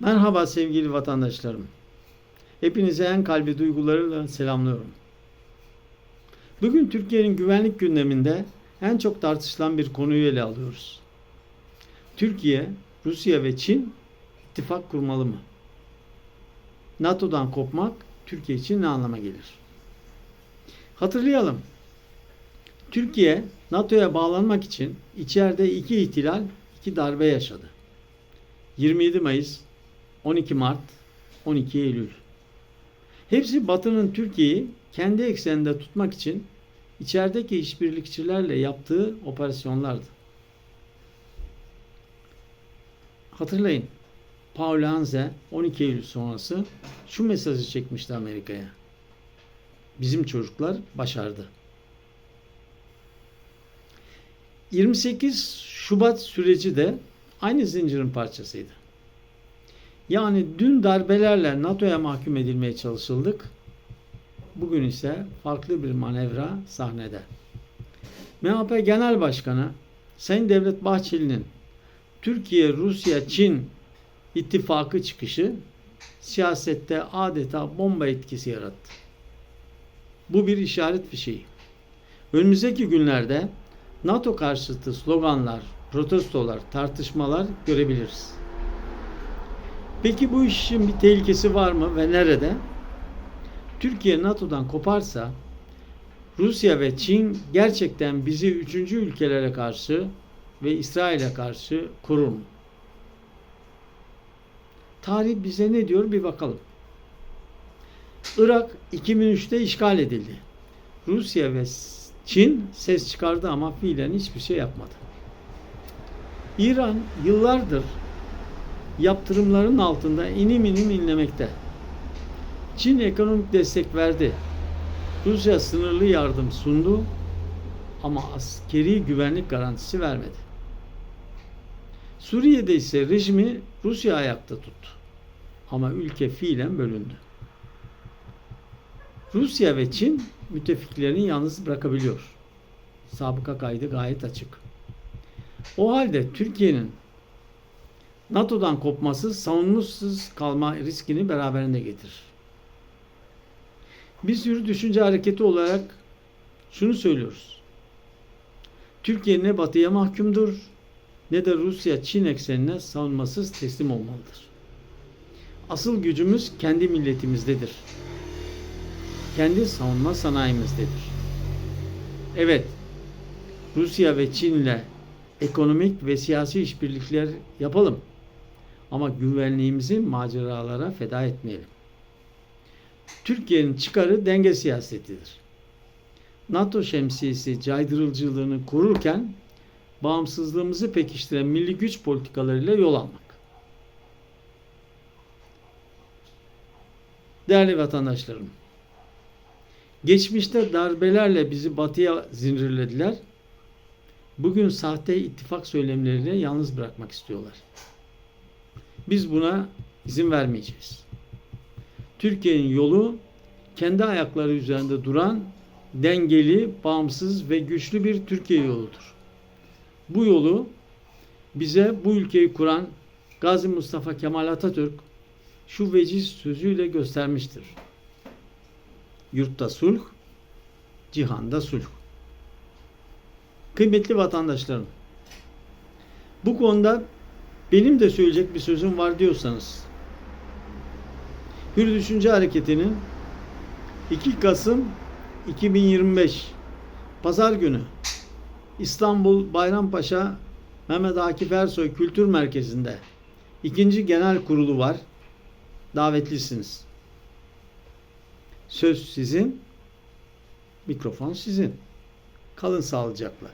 Merhaba sevgili vatandaşlarım. Hepinize en kalbi duygularıyla selamlıyorum. Bugün Türkiye'nin güvenlik gündeminde en çok tartışılan bir konuyu ele alıyoruz. Türkiye, Rusya ve Çin ittifak kurmalı mı? NATO'dan kopmak Türkiye için ne anlama gelir? Hatırlayalım. Türkiye NATO'ya bağlanmak için içeride iki ihtilal, iki darbe yaşadı. 27 Mayıs, 12 Mart, 12 Eylül. Hepsi Batı'nın Türkiye'yi kendi ekseninde tutmak için içerideki işbirlikçilerle yaptığı operasyonlardı. Hatırlayın, Paul Hanze 12 Eylül sonrası şu mesajı çekmişti Amerika'ya. Bizim çocuklar başardı. 28 Şubat süreci de aynı zincirin parçasıydı. Yani dün darbelerle NATO'ya mahkum edilmeye çalışıldık. Bugün ise farklı bir manevra sahnede. MHP Genel Başkanı Sayın Devlet Bahçeli'nin Türkiye, Rusya, Çin ittifakı çıkışı siyasette adeta bomba etkisi yarattı. Bu bir işaret fişeği. Önümüzdeki günlerde NATO karşıtı sloganlar, protestolar, tartışmalar görebiliriz. Peki bu işin bir tehlikesi var mı ve nerede? Türkiye NATO'dan koparsa Rusya ve Çin gerçekten bizi üçüncü ülkelere karşı ve İsrail'e karşı korur mu? Tarih bize ne diyor bir bakalım. Irak 2003'te işgal edildi. Rusya ve Çin ses çıkardı ama fiilen hiçbir şey yapmadı. İran yıllardır yaptırımların altında inim inim inlemekte. Çin ekonomik destek verdi. Rusya sınırlı yardım sundu ama askeri güvenlik garantisi vermedi. Suriye'de ise rejimi Rusya ayakta tuttu. Ama ülke fiilen bölündü. Rusya ve Çin müttefiklerini yalnız bırakabiliyor. Sabıka kaydı gayet açık. O halde Türkiye'nin NATO'dan kopması savunmasız kalma riskini beraberinde getirir. Bir sürü düşünce hareketi olarak şunu söylüyoruz. Türkiye ne batıya mahkumdur ne de Rusya Çin eksenine savunmasız teslim olmalıdır. Asıl gücümüz kendi milletimizdedir. Kendi savunma sanayimizdedir. Evet, Rusya ve Çin'le ekonomik ve siyasi işbirlikler yapalım. Ama güvenliğimizi maceralara feda etmeyelim. Türkiye'nin çıkarı denge siyasetidir. NATO şemsiyesi caydırıcılığını korurken bağımsızlığımızı pekiştiren milli güç politikalarıyla yol almak. Değerli vatandaşlarım, geçmişte darbelerle bizi batıya zincirlediler. Bugün sahte ittifak söylemleriyle yalnız bırakmak istiyorlar. Biz buna izin vermeyeceğiz. Türkiye'nin yolu kendi ayakları üzerinde duran dengeli, bağımsız ve güçlü bir Türkiye yoludur. Bu yolu bize bu ülkeyi kuran Gazi Mustafa Kemal Atatürk şu veciz sözüyle göstermiştir. Yurtta sulh, cihanda sulh. Kıymetli vatandaşlarım, bu konuda benim de söyleyecek bir sözüm var diyorsanız, Hür Düşünce Hareketi'nin 2 Kasım 2025 Pazar günü İstanbul Bayrampaşa Mehmet Akif Ersoy Kültür Merkezi'nde ikinci genel kurulu var. Davetlisiniz. Söz sizin, mikrofon sizin. Kalın sağlıcakla.